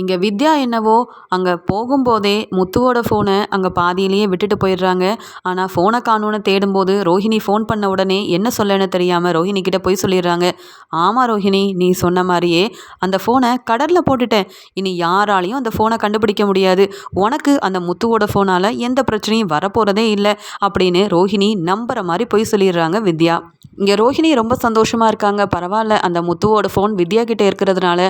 இங்கே வித்யா என்னவோ அங்கே போகும்போதே முத்துவோட ஃபோனை அங்கே பாதியிலேயே விட்டுட்டு போயிடுறாங்க. ஆனால் ஃபோனை காணும்னு தேடும்போது ரோஹிணி ஃபோன் பண்ண உடனே என்ன சொல்லன்னு தெரியாமல் ரோஹிணி கிட்ட போய் சொல்லிடுறாங்க. ஆமாம் ரோஹிணி நீ சொன்ன மாதிரியே அந்த ஃபோனை கடலில் போட்டுட்டேன். இனி யாராலையும் அந்த ஃபோனை கண்டுபிடிக்க முடியாது. உனக்கு அந்த முத்துவோட ஃபோனால் எந்த பிரச்சனையும் வரப்போகிறதே இல்லை அப்படின்னு ரோஹிணி நம்புற மாதிரி போய் சொல்லிடுறாங்க வித்யா. இங்கே ரோஹிணி ரொம்ப சந்தோஷமாக இருக்காங்க. பரவாயில்ல அந்த முத்துவோட ஃபோன் வித்யா கிட்டே இருக்கிறதுனால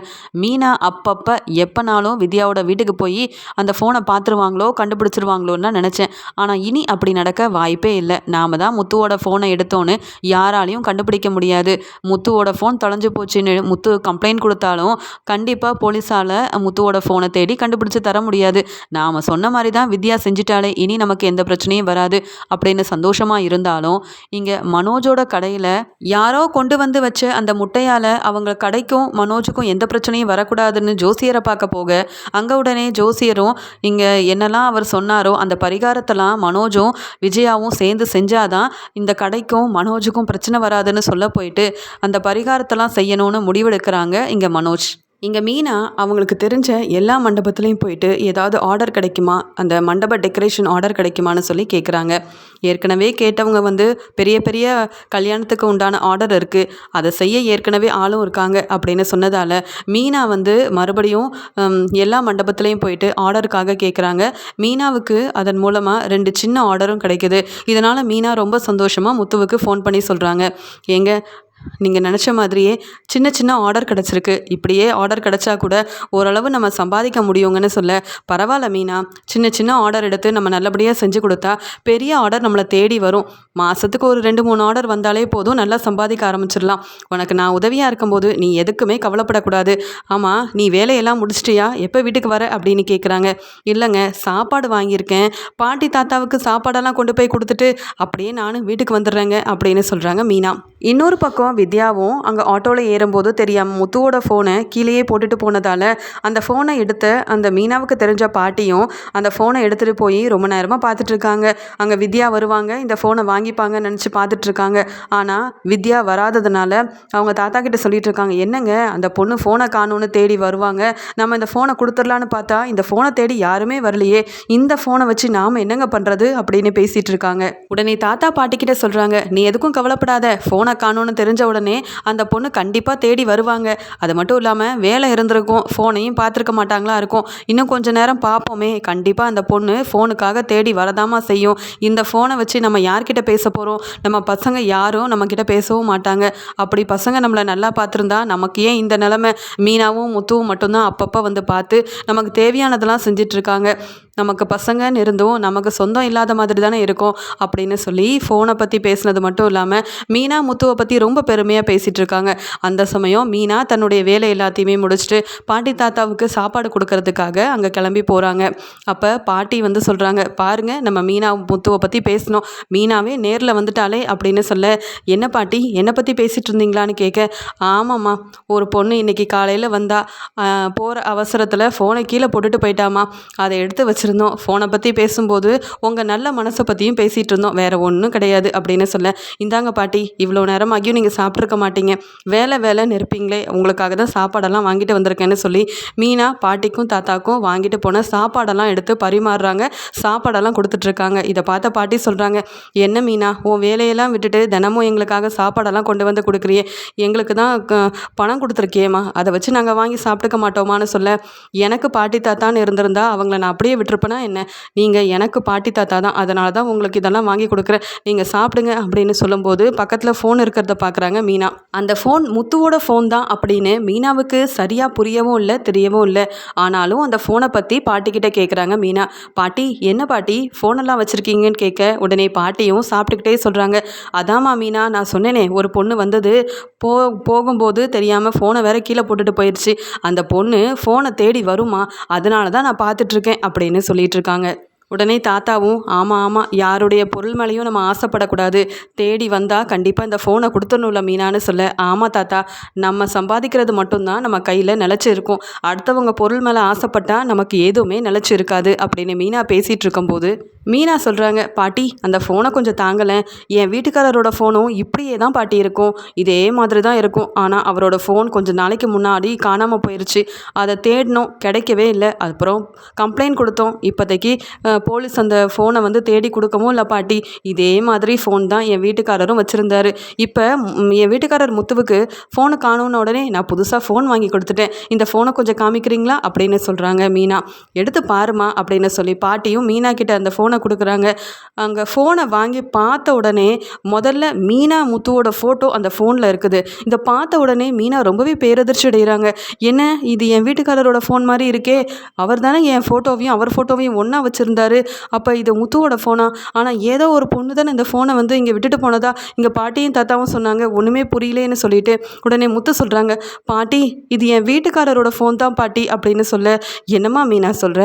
மீனா அப்பப்போ எப் எப்போனாலும் வித்யாவோட வீட்டுக்கு போய் அந்த ஃபோனை பார்த்துருவாங்களோ கண்டுபிடிச்சிருவாங்களோன்னு நினச்சேன். ஆனால் இனி அப்படி நடக்க வாய்ப்பே இல்லை. நாம் தான் முத்துவோட ஃபோனை எடுத்தோன்னு யாராலையும் கண்டுபிடிக்க முடியாது. முத்துவோட ஃபோன் தொலைஞ்சு போச்சுன்னு முத்து கம்ப்ளைண்ட் கொடுத்தாலும் கண்டிப்பாக போலீஸால் முத்துவோட ஃபோனை தேடி கண்டுபிடிச்சி தர முடியாது. நாம் சொன்ன மாதிரி தான் வித்யா செஞ்சிட்டாலே இனி நமக்கு எந்த பிரச்சனையும் வராது அப்படின்னு சந்தோஷமாக இருந்தாலும் இங்கே மனோஜோட கடையில் யாரோ கொண்டு வந்து வச்ச அந்த முட்டையால் அவங்க கடைக்கும் மனோஜுக்கும் எந்த பிரச்சனையும் வரக்கூடாதுன்னு ஜோசியரை பார்க்க போக அங்கே உடனே ஜோசியரும் இங்கே என்னெல்லாம் அவர் சொன்னாரோ அந்த பரிகாரத்தெல்லாம் மனோஜும் விஜயாவும் சேர்ந்து செஞ்சாதான் இந்த கடைக்கும் மனோஜுக்கும் பிரச்சனை வராதுன்னு சொல்ல போயிட்டு அந்த பரிகாரத்தெல்லாம் செய்யணும்னு முடிவெடுக்கிறாங்க இங்கே மனோஜ். இங்கே மீனா அவங்களுக்கு தெரிஞ்ச எல்லா மண்டபத்துலேயும் போயிட்டு ஏதாவது ஆர்டர் கிடைக்குமா? அந்த மண்டப டெக்கரேஷன் ஆர்டர் கிடைக்குமான்னு சொல்லி கேட்குறாங்க ஏற்கனவே கேட்டவங்க வந்து பெரிய பெரிய கல்யாணத்துக்கு உண்டான ஆர்டர் இருக்குது அதை செய்ய ஏற்கனவே ஆளும் இருக்காங்க அப்படின்னு சொன்னதால் மீனா வந்து மறுபடியும் எல்லா மண்டபத்துலேயும் போயிட்டு ஆர்டருக்காக கேட்குறாங்க மீனாவுக்கு அதன் மூலமாக ரெண்டு சின்ன ஆர்டரும் கிடைக்குது. இதனால் மீனா ரொம்ப சந்தோஷமாக முத்துவுக்கு ஃபோன் பண்ணி சொல்கிறாங்க எங்கள் நீங்கள் நினச்ச மாதிரியே சின்ன சின்ன ஆர்டர் கிடச்சிருக்கு. இப்படியே ஆர்டர் கிடச்சா கூட ஓரளவு நம்ம சம்பாதிக்க முடியுங்கன்னு சொல்ல பரவாயில்ல மீனா. சின்ன சின்ன ஆர்டர் எடுத்து நம்ம நல்லபடியாக செஞ்சு கொடுத்தா பெரிய ஆர்டர் நம்மளை தேடி வரும். மாதத்துக்கு ஒரு ரெண்டு மூணு ஆர்டர் வந்தாலே போதும் நல்லா சம்பாதிக்க ஆரம்பிச்சிடலாம். உனக்கு நான் உதவியாக இருக்கும்போது நீ எதுக்குமே கவலைப்படக்கூடாது. ஆமாம் நீ வேலையெல்லாம் முடிச்சிட்டியா? எப்போ வீட்டுக்கு வர? அப்படின்னு கேட்குறாங்க இல்லைங்க சாப்பாடு வாங்கியிருக்கேன். பாட்டி தாத்தாவுக்கு சாப்பாடெல்லாம் கொண்டு போய் கொடுத்துட்டு அப்படியே நானும் வீட்டுக்கு வந்துடுறேங்க அப்படின்னு சொல்கிறாங்க மீனா. இன்னொரு பக்கம் வித்யாவும் அங்கே ஆட்டோவில் ஏறும்போது தெரியாமல் முத்துவோட ஃபோனை கீழேயே போட்டுட்டு போனதால் அந்த ஃபோனை எடுத்த அந்த மீனாவுக்கு தெரிஞ்ச பாட்டியும் அந்த ஃபோனை எடுத்துகிட்டு போய் ரொம்ப நேரமாக பார்த்துட்ருக்காங்க அங்கே வித்யா வருவாங்க இந்த ஃபோனை வாங்கிப்பாங்கன்னு நினச்சி பார்த்துட்ருக்காங்க ஆனால் வித்யா வராததுனால அவங்க தாத்தா கிட்ட சொல்லிட்டு இருக்காங்க என்னங்க அந்த பொண்ணு ஃபோனை காணும்னு தேடி வருவாங்க. நம்ம இந்த ஃபோனை கொடுத்துடலான்னு பார்த்தா இந்த ஃபோனை தேடி யாருமே வரலையே. இந்த ஃபோனை வச்சு நாம் என்னங்க பண்ணுறது அப்படின்னு பேசிகிட்டு இருக்காங்க. உடனே தாத்தா பாட்டிக்கிட்ட சொல்கிறாங்க நீ எதுக்கும் கவலைப்படாத ஃபோனை காணும்னு தெரிஞ்ச உடனே அந்த பொண்ணு கண்டிப்பாக தேடி வருவாங்க. அது மட்டும் இல்லாமல் வேலை இருந்திருக்கும். ஃபோனையும் பார்த்துருக்க மாட்டாங்களா இருக்கும். இன்னும் கொஞ்ச நேரம் பார்ப்போமே. கண்டிப்பாக அந்த பொண்ணு ஃபோனுக்காக தேடி வரதாமா செய்யும். இந்த ஃபோனை வச்சு நம்ம யார்கிட்ட பேச போகிறோம் நம்ம பசங்க யாரும் நம்மக்கிட்ட பேசவும் மாட்டாங்க. அப்படி பசங்க நம்மளை நல்லா பார்த்துருந்தா நமக்கு ஏன் இந்த நிலமை? மீனாவும் முத்துவும் மட்டும்தான் அப்பப்போ வந்து பார்த்து நமக்கு தேவையானதெல்லாம் செஞ்சிட்ருக்காங்க நமக்கு பசங்கன்னு இருந்தும் நமக்கு சொந்தம் இல்லாத மாதிரி தானே இருக்கும் அப்படின்னு சொல்லி ஃபோனை பற்றி பேசுனது மட்டும் இல்லாமல் மீனா முத்துவை பற்றி ரொம்ப பெருமையாக பேசிகிட்டு இருக்காங்க. அந்த சமயம் மீனா தன்னுடைய வேலை எல்லாத்தையுமே முடிச்சுட்டு பாட்டி தாத்தாவுக்கு சாப்பாடு கொடுக்கறதுக்காக அங்கே கிளம்பி போகிறாங்க அப்போ பாட்டி வந்து சொல்கிறாங்க பாருங்கள் நம்ம மீனா முத்துவை பற்றி பேசினோம் மீனாவே நேரில் வந்துட்டாலே அப்படின்னு சொல்ல என்ன பாட்டி என்னை பற்றி பேசிகிட்டு இருந்தீங்களான்னு கேட்க ஆமாம்மா ஒரு பொண்ணு இன்றைக்கி காலையில் வந்தா போகிற அவசரத்தில் ஃபோனை கீழே போட்டுட்டு போயிட்டாமா அதை எடுத்து வச்சு வச்சுருந்தோம் ஃபோனை பற்றி பேசும்போது உங்கள் நல்ல மனசை பற்றியும் பேசிகிட்டு இருந்தோம். வேறு ஒன்றும் கிடையாது அப்படின்னு சொல்ல இந்தாங்க பாட்டி இவ்வளோ நேரம் ஆகியும் நீங்கள் சாப்பிட்ருக்க மாட்டீங்க. வேலை வேலை நெருப்பீங்களே. உங்களுக்காக தான் சாப்பாடெல்லாம் வாங்கிட்டு வந்திருக்கேன்னு சொல்லி மீனா பாட்டிக்கும் தாத்தாக்கும் வாங்கிட்டு போன சாப்பாடெல்லாம் எடுத்து பரிமாறுறாங்க. சாப்பாடெல்லாம் கொடுத்துட்ருக்காங்க. இதை பார்த்த பாட்டி சொல்கிறாங்க என்ன மீனா உன் வேலையெல்லாம் விட்டுட்டு தினமும் எங்களுக்காக சாப்பாடெல்லாம் கொண்டு வந்து கொடுக்குறியே. எங்களுக்கு தான் க- பணம் கொடுத்துருக்கியேம்மா. அதை வச்சு நாங்கள் வாங்கி சாப்பிட்டுக்க மாட்டோமான்னு சொல்ல எனக்கு பாட்டி தாத்தான்னு இருந்திருந்தா அவங்கள நான் அப்படியே விட்டு விட்டுருப்பேனா என்ன? நீங்கள் எனக்கு பாட்டி தாத்தா தான். அதனால தான் உங்களுக்கு இதெல்லாம் வாங்கி கொடுக்குறேன். நீங்கள் சாப்பிடுங்க அப்படின்னு சொல்லும்போது பக்கத்தில் ஃபோன் இருக்கிறத பார்க்குறாங்க மீனா. அந்த ஃபோன் முத்துவோட ஃபோன் தான் அப்படின்னு மீனாவுக்கு சரியாக புரியவும் இல்லை தெரியவும் இல்லை. ஆனாலும் அந்த ஃபோனை பற்றி பாட்டிக்கிட்ட கேட்குறாங்க மீனா. பாட்டி என்ன பாட்டி? ஃபோனெல்லாம் வச்சுருக்கீங்கன்னு கேட்க உடனே பாட்டியும் சாப்பிட்டுக்கிட்டே சொல்கிறாங்க அதாம்மா மீனா நான் சொன்னேனே ஒரு பொண்ணு வந்தது. போ போகும்போது தெரியாமல் ஃபோனை வேற கீழே போட்டுட்டு போயிடுச்சு அந்த பொண்ணு ஃபோனை தேடி வருமா? அதனால தான் நான் பார்த்துட்ருக்கேன் அப்படின்னு சொல்லிட்டு இருக்காங்க. உடனே தாத்தாவும் ஆமாம் ஆமாம் யாருடைய பொருள் மேலேயும் நம்ம ஆசைப்படக்கூடாது. தேடி வந்தால் கண்டிப்பாக இந்த ஃபோனை கொடுத்துடணும்ல மீனான்னு சொல்ல. ஆமாம் தாத்தா நம்ம சம்பாதிக்கிறது மட்டும்தான் நம்ம கையில் நிலச்சி இருக்கும். அடுத்தவங்க பொருள் மேலே ஆசைப்பட்டால் நமக்கு எதுவுமே நிலச்சி இருக்காது அப்படின்னு மீனா பேசிகிட்டு இருக்கும்போது மீனா சொல்கிறாங்க பாட்டி அந்த ஃபோனை கொஞ்சம் தாங்கலை என் வீட்டுக்காரரோட ஃபோனும் இப்படியே தான் பாட்டி இருக்கும். இதே மாதிரி தான் இருக்கும். ஆனால் அவரோட ஃபோன் கொஞ்சம் நாளைக்கு முன்னாடி காணாமல் போயிடுச்சு அதை தேடினோம் கிடைக்கவே இல்லை. அப்புறம் கம்ப்ளைண்ட் கொடுத்தோம். இப்போதைக்கு போலீஸ் அந்த ஃபோனை வந்து தேடி கொடுக்கவும் இல்லை பாட்டி இதே மாதிரி ஃபோன் தான் என் வீட்டுக்காரரும் வச்சுருந்தாரு. இப்போ என் வீட்டுக்காரர் முத்துவுக்கு ஃபோனு காணும்னு உடனே நான் புதுசாக ஃபோன் வாங்கி கொடுத்துட்டேன். இந்த ஃபோனை கொஞ்சம் காமிக்கிறீங்களா? அப்படின்னு சொல்கிறாங்க மீனா. எடுத்து பாருமா அப்படின்னு சொல்லி பாட்டியும் மீனா கிட்ட அந்த ஃபோனை கொடுக்குறாங்க. அங்கே ஃபோனை வாங்கி பார்த்த உடனே முதல்ல மீனா முத்துவோட ஃபோட்டோ அந்த ஃபோனில் இருக்குது. இதை பார்த்த உடனே மீனா ரொம்பவே பேரதிர்ச்சி அடைகிறாங்க. என்ன? இது என் வீட்டுக்காரரோட ஃபோன் மாதிரி இருக்கே. அவர் தானே என் ஃபோட்டோவையும் அவர் ஃபோட்டோவையும் ஒன்றா வச்சுருந்தாரு. அப்போ இது முத்துவோட ஃபோனா ஆனால் ஏதோ ஒரு பொண்ணு தானே இந்த ஃபோனை வந்து இங்கே விட்டுட்டு போனதா? இங்கே பாட்டியும் தாத்தாவும் சொன்னாங்க. ஒன்றுமே புரியலேன்னு சொல்லிட்டு உடனே முத்து சொல்கிறாங்க பாட்டி இது என் வீட்டுக்காரரோட ஃபோன் தான் பாட்டி அப்படின்னு சொல்ல என்னம்மா மீனா சொல்கிற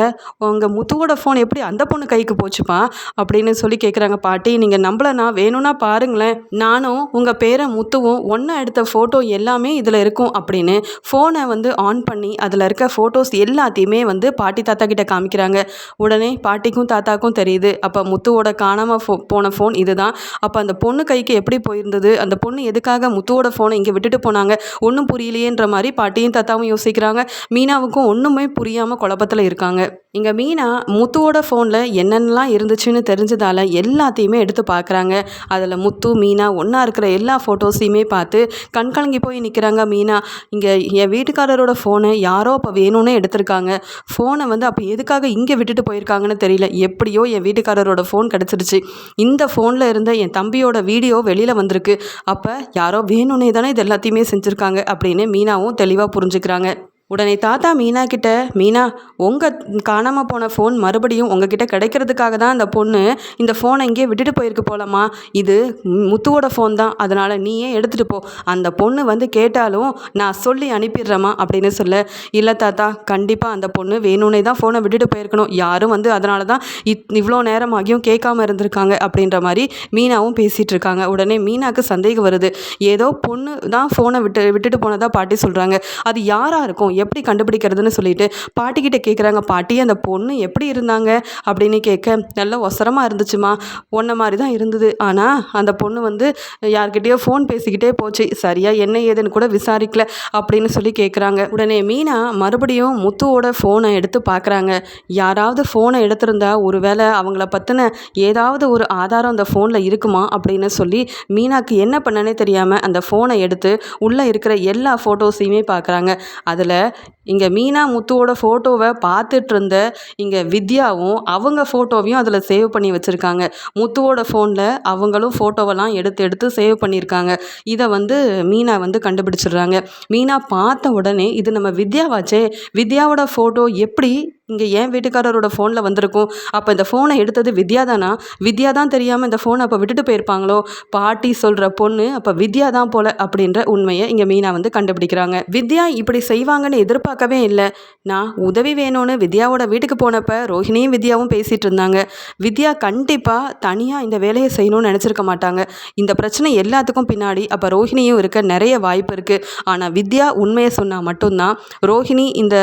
உங்கள் முத்துவோட ஃபோன் எப்படி அந்த பொண்ணு கைக்கு போச்சுப்பா? அப்படின்னு சொல்லி கேட்குறாங்க பாட்டி நீங்கள் நம்பலனா வேணும்னா பாருங்களேன். நானும் உங்கள் பேரை முத்துவும் ஒன்றா எடுத்த ஃபோட்டோ எல்லாமே இதில் இருக்கும் அப்படின்னு ஃபோனை வந்து ஆன் பண்ணி அதில் இருக்க ஃபோட்டோஸ் எல்லாத்தையுமே வந்து பாட்டி தாத்தா கிட்ட காமிக்கிறாங்க. உடனே பாட்டி பாட்டிக்கும் தாத்தாக்கும் தெரியுது. அப்போ முத்துவோட காணாமல் ஃபோ போன ஃபோன் இதுதான். அப்போ அந்த பொண்ணு கைக்கு எப்படி போயிருந்தது? அந்த பொண்ணு எதுக்காக முத்துவோட ஃபோனை இங்கே விட்டுட்டு போனாங்க? ஒன்றும் புரியலையேன்ற மாதிரி பாட்டியும் தாத்தாவும் யோசிக்கிறாங்க. மீனாவுக்கும் ஒன்றுமே புரியாமல் குழப்பத்தில் இருக்காங்க. இங்கே மீனா முத்துவோட ஃபோனில் என்னென்னலாம் இருந்துச்சுன்னு தெரிஞ்சதால் எல்லாத்தையுமே எடுத்து பார்க்குறாங்க அதில் முத்து மீனா ஒன்றா இருக்கிற எல்லா ஃபோட்டோஸையுமே பார்த்து கண்கலங்கி போய் நிற்கிறாங்க மீனா. இங்கே என் வீட்டுக்காரரோட ஃபோனை யாரோ அப்போ வேணும்னே எடுத்திருக்காங்க. ஃபோனை வந்து அப்போ எதுக்காக இங்கே விட்டுட்டு போயிருக்காங்கன்னு தெரியல. எப்படியோ என் வீட்டுக்காரரோட ஃபோன் கிடச்சிருச்சு. இந்த ஃபோனில் இருந்த என் தம்பியோட வீடியோ வெளியில் வந்திருக்கு. அப்போ யாரோ வேணும்னே தானே இது எல்லாத்தையுமே செஞ்சுருக்காங்க அப்படின்னு மீனாவும் தெளிவாக புரிஞ்சுக்கிறாங்க. உடனே தாத்தா மீனா கிட்ட மீனா உங்கள் காணாமல் போன ஃபோன் மறுபடியும் உங்ககிட்ட கிடைக்கிறதுக்காக தான் அந்த பொண்ணு இந்த ஃபோனை இங்கேயே விட்டுட்டு போயிருக்கு போலம்மா. இது முத்துவோட ஃபோன் தான். அதனால் நீயே எடுத்துகிட்டு போ. அந்த பொண்ணு வந்து கேட்டாலும் நான் சொல்லி அனுப்பிடுறேம்மா அப்படின்னு சொல்ல. இல்லை தாத்தா கண்டிப்பாக அந்த பொண்ணு வேணும்னே தான் ஃபோனை விட்டுட்டு போயிருக்கணும். யாரும் வந்து அதனால தான் இத் இவ்வளோ நேரமாகியும் கேட்காம இருந்திருக்காங்க அப்படின்ற மாதிரி மீனாவும் பேசிகிட்டு இருக்காங்க. உடனே மீனாக்கு சந்தேகம் வருது. ஏதோ பொண்ணு தான் ஃபோனை விட்டு விட்டுட்டு போனதா பாட்டி சொல்கிறாங்க அது யாராக இருக்கும்? எப்படி கண்டுபிடிக்கிறதுன்னு சொல்லிட்டு பாட்டிக்கிட்ட கேட்குறாங்க பாட்டி அந்த பொண்ணு எப்படி இருந்தாங்க? அப்படின்னு கேட்க நல்ல ஒசரமாக இருந்துச்சுமா. ஒன்றை மாதிரி தான் இருந்தது. ஆனால் அந்த பொண்ணு வந்து யார்கிட்டயோ ஃபோன் பேசிக்கிட்டே போச்சு. சரியாக என்ன ஏதுன்னு கூட விசாரிக்கல அப்படின்னு சொல்லி கேட்குறாங்க உடனே மீனா மறுபடியும் முத்துவோட ஃபோனை எடுத்து பார்க்குறாங்க யாராவது ஃபோனை எடுத்திருந்தா ஒருவேளை அவங்கள பற்றின ஏதாவது ஒரு ஆதாரம் அந்த ஃபோனில் இருக்குமா? அப்படின்னு சொல்லி மீனாக்கு என்ன பண்ணனே தெரியாமல் அந்த ஃபோனை எடுத்து உள்ளே இருக்கிற எல்லா ஃபோட்டோஸையுமே பார்க்குறாங்க அதில் இங்கே மீனா முத்துவோட ஃபோட்டோவை பார்த்துட்டு இருந்த இங்கே வித்யாவும் அவங்க ஃபோட்டோவையும் அதில் சேவ் பண்ணி வச்சுருக்காங்க. முத்துவோட ஃபோனில் அவங்களும் ஃபோட்டோவெல்லாம் எடுத்து எடுத்து சேவ் பண்ணியிருக்காங்க. இதை வந்து மீனா வந்து கண்டுபிடிச்சிடுறாங்க. மீனா பார்த்த உடனே இது நம்ம வித்யாவாச்சே வித்யாவோட ஃபோட்டோ எப்படி இங்கே என் வீட்டுக்காரரோட ஃபோனில் வந்திருக்கும். அப்போ இந்த ஃபோனை எடுத்தது வித்யா தானா? வித்யா தான் தெரியாமல் இந்த ஃபோனை அப்போ விட்டுட்டு போயிருப்பாங்களோ? பாட்டி சொல்கிற பொண்ணு அப்போ வித்யா தான் போல அப்படின்ற உண்மையை இங்கே மீனா வந்து கண்டுபிடிக்கிறாங்க. வித்யா இப்படி செய்வாங்கன்னு எதிர்பார்க்கவே இல்லை. நான் உதவி வேணும்னு வித்யாவோட வீட்டுக்கு போனப்போ ரோஹிணியும் வித்யாவும் பேசிகிட்டு இருந்தாங்க. வித்யா கண்டிப்பாக தனியாக இந்த வேலையை செய்யணும்னு நினச்சிருக்க மாட்டாங்க. இந்த பிரச்சனை எல்லாத்துக்கும் பின்னாடி அப்போ ரோஹிணியும் இருக்க நிறைய வாய்ப்பு இருக்குது ஆனால் வித்யா உண்மையை சொன்னால் மட்டும்தான் ரோஹிணி இந்த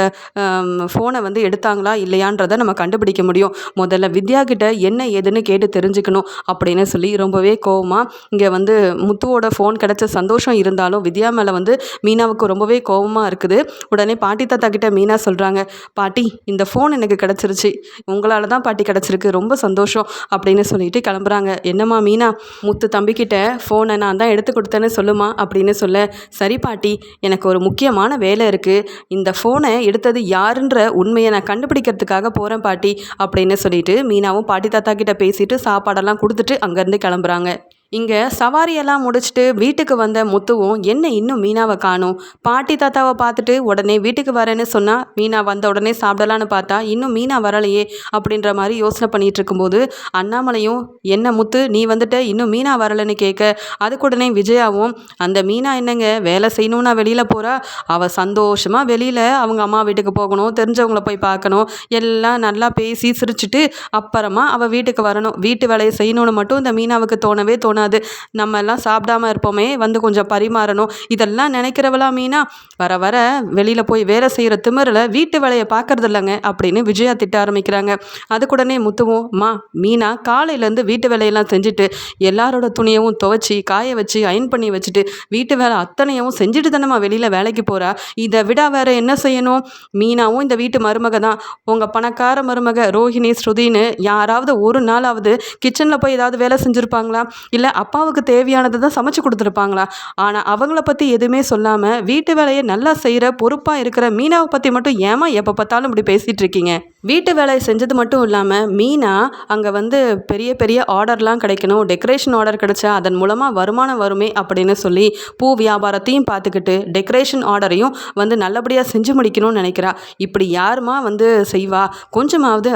ஃபோனை வந்து இருக்காங்களா இல்லையான்றதை நம்ம கண்டுபிடிக்க முடியும். முதல்ல வித்யா கிட்ட என்ன ஏதுன்னு கேட்டு தெரிஞ்சுக்கணும் அப்படின்னு சொல்லி ரொம்பவே கோவமாக இங்கே வந்து முத்துவோட ஃபோன் கிடைச்ச சந்தோஷம் இருந்தாலும் வித்யா மேலே வந்து மீனாவுக்கு ரொம்பவே கோவமாக இருக்குது. உடனே பாட்டி தாத்தா கிட்ட மீனா சொல்கிறாங்க பாட்டி இந்த ஃபோன் எனக்கு கிடச்சிருச்சு. உங்களால் தான் பாட்டி கிடச்சிருக்கு. ரொம்ப சந்தோஷம். அப்படின்னு சொல்லிட்டு கிளம்புறாங்க. என்னம்மா மீனா முத்து தம்பிக்கிட்ட ஃபோனை நான் தான் எடுத்து கொடுத்தேன்னு சொல்லுமா? அப்படின்னு சொல்ல சரி பாட்டி எனக்கு ஒரு முக்கியமான வேலை இருக்குது இந்த ஃபோனை எடுத்தது யாருன்ற உண்மையை நான் கண்டுபிடிக்கிறதுக்காக போகிறேன் பாட்டி அப்படின்னு சொல்லிட்டு மீனாவும் பாட்டி தாத்தா கிட்ட பேசிட்டு சாப்பாடெல்லாம் கொடுத்துட்டு அங்கேருந்து கிளம்புறாங்க. இங்கே சவாரியெல்லாம் முடிச்சுட்டு வீட்டுக்கு வந்த முத்துவும் என்ன இன்னும் மீனாவை காணும்? பாட்டி தாத்தாவை பார்த்துட்டு உடனே வீட்டுக்கு வரேன்னு சொன்னால் மீனா வந்த உடனே சாப்பிடலான்னு பார்த்தா இன்னும் மீனா வரலையே அப்படின்ற மாதிரி யோசனை பண்ணிகிட்டு இருக்கும்போது அண்ணாமலையும் என்ன முத்து நீ வந்துட்ட இன்னும் மீனா வரலைன்னு கேட்க அதுக்கு உடனே விஜயாவும் அந்த மீனா என்னங்க வேலை செய்யணும்னா வெளியில் போகிறா அவள் சந்தோஷமாக வெளியில் அவங்க அம்மா வீட்டுக்கு போகணும் தெரிஞ்சவங்கள போய் பார்க்கணும் எல்லாம் நல்லா பேசி சிரிச்சுட்டு அப்புறமா அவள் வீட்டுக்கு வரணும். வீட்டு வேலையை செய்யணும்னு மட்டும் இந்த மீனாவுக்கு தோணவே தோணாது. நம்ம எல்லாம் சாப்பிடாம இருப்போமே வந்து கொஞ்சம் பரிமாறணும். இதெல்லாம் நினைக்கிறவளா மீனா வர வர வெளியில் போய் வேலை செய்கிற திமிரில் வீட்டு வேலையை பார்க்கறது இல்லைங்க அப்படின்னு விஜயா திட்ட ஆரம்பிக்கிறாங்க. அதுக்குடனே முத்துவும் மா மீனா காலையிலேருந்து வீட்டு வேலையெல்லாம் செஞ்சுட்டு எல்லாரோட துணியவும் துவைச்சி காய வச்சு அயன் பண்ணி வச்சுட்டு வீட்டு வேலை அத்தனையும் செஞ்சுட்டு தானேம்மா வெளியில் வேலைக்கு போகிறா இதை விட வேற என்ன செய்யணும்? மீனாவும் இந்த வீட்டு மருமக தான். உங்கள் பணக்கார மருமக ரோஹிணி ஸ்ருதின்னு யாராவது ஒரு நாளாவது கிச்சனில் போய் ஏதாவது வேலை செஞ்சுருப்பாங்களா? இல்லை அப்பாவுக்கு தேவையானதை தான் சமைச்சு கொடுத்துருப்பாங்களா? ஆனால் அவங்கள பற்றி எதுவுமே சொல்லாமல் வீட்டு வேலையை நல்லா செய்கிற பொறுப்பாக இருக்கிற மீனாவை பற்றி மட்டும் ஏமா எப்போ பார்த்தாலும் இப்படி பேசிகிட்டு இருக்கீங்க? வீட்டு வேலையை செஞ்சது மட்டும் இல்லாமல் மீனா அங்கே வந்து பெரிய பெரிய ஆர்டர்லாம் கிடைக்கணும் டெக்கரேஷன் ஆர்டர் கிடைச்சா அதன் மூலமாக வருமானம் வருமே அப்படின்னு சொல்லி பூ வியாபாரத்தையும் பார்த்துக்கிட்டு டெக்கரேஷன் ஆர்டரையும் வந்து நல்லபடியாக செஞ்சு முடிக்கணும்னு நினைக்கிறா. இப்படி யாருமா வந்து செய்வா? கொஞ்சமாவது